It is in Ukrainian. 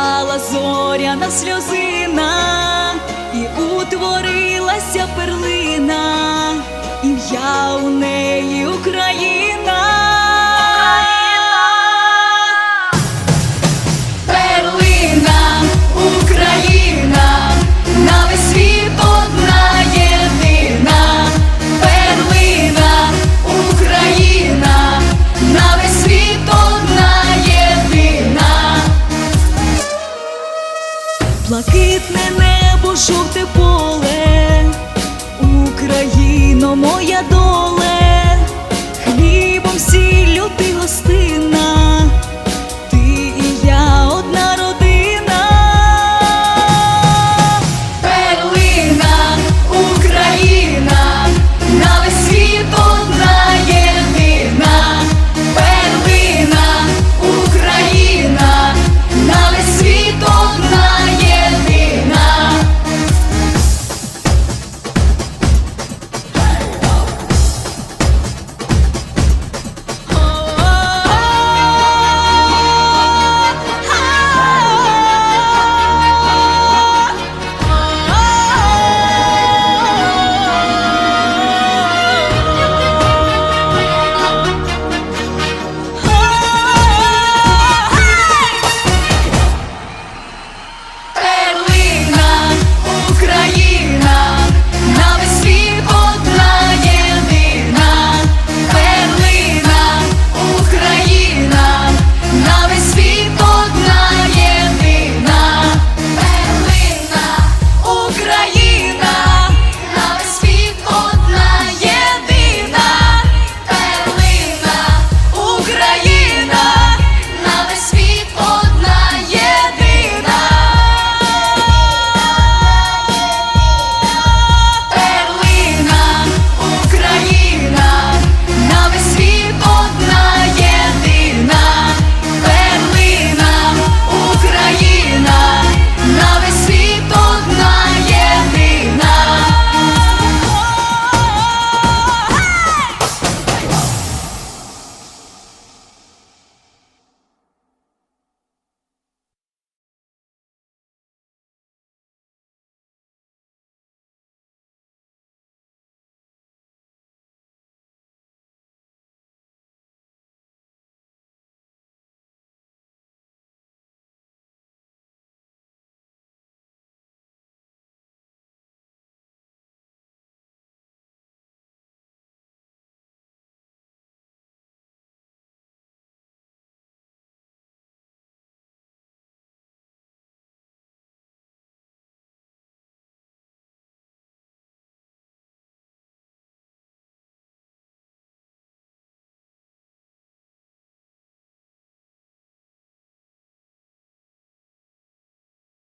впала зоряна сльозина, і утворилася перлина, ім'я у неї. Жовте поле, Україно, моя доле,